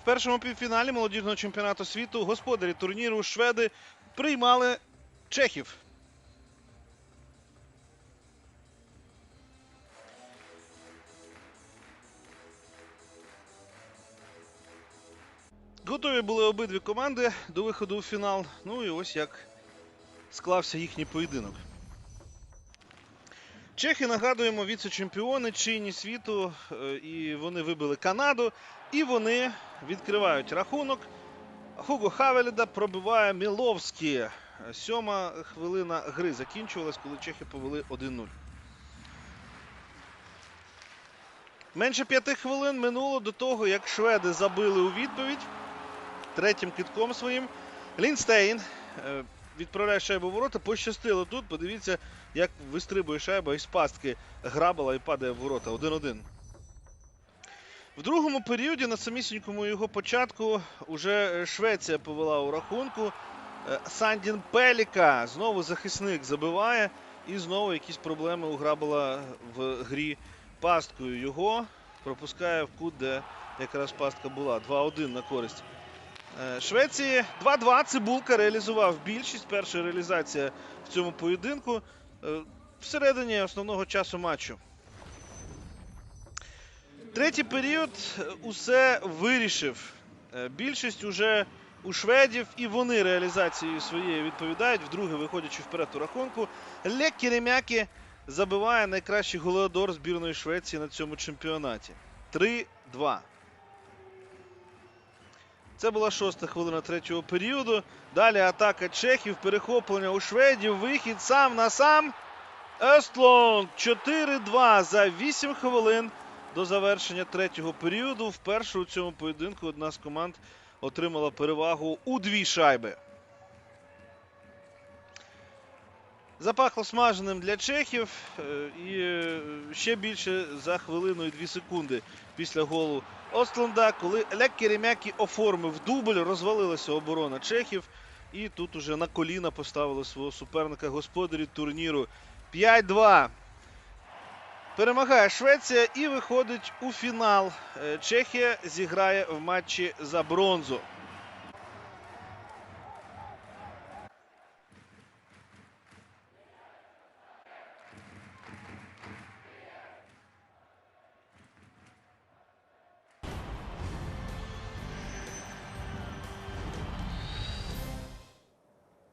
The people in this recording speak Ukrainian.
В першому півфіналі молодіжного чемпіонату світу господарі турніру шведи приймали чехів. Готові були обидві команди до виходу у фінал. Ну і ось як склався їхній поєдинок. Чехи, нагадуємо, віце-чемпіони чинні світу, е, і вони вибили Канаду, і вони відкривають рахунок. Хуго Хавеліда пробиває Міловський. Сьома хвилина гри закінчувалась, коли чехи повели 1-0. Менше п'яти хвилин минуло до того, як шведи забили у відповідь третім китком своїм. Лінстейн е, відправляє шайбу в ворота. Пощастило тут. Подивіться, як вистрибує шайба із пастки грабала і падає в ворота. 1-1. В другому періоді на самісінькому його початку уже Швеція повела у рахунку. Е, Сандін Пеліка знову захисник забиває. І знову якісь проблеми у Грабала в грі пасткою. Його пропускає в кут, де якраз пастка була. 2-1 на користь Е, Швеції 2-2. Цибулка реалізував більшість. Перша реалізація в цьому поєдинку е, всередині основного часу матчу. Третій період е, усе вирішив. Е, Більшість уже у шведів, і вони реалізацією своєю відповідають. Вдруге, виходячи вперед у рахунку, Лек Керемякі забиває найкращий голеодор збірної Швеції на цьому чемпіонаті. 3-2. Це була шоста хвилина третього періоду. Далі атака чехів, перехоплення у шведів, вихід сам на сам. Естлонд 4-2 за 8 хвилин до завершення третього періоду. Вперше у цьому поєдинку одна з команд отримала перевагу у дві шайби. Запахло смаженим для чехів е, і е, ще більше за хвилину і дві секунди після голу Остленда, коли Лек Керемякі оформив дубль, розвалилася оборона чехів. І тут уже на коліна поставили свого суперника господарі турніру 5-2. Перемагає Швеція і виходить у фінал. Е, Чехія зіграє в матчі за бронзу.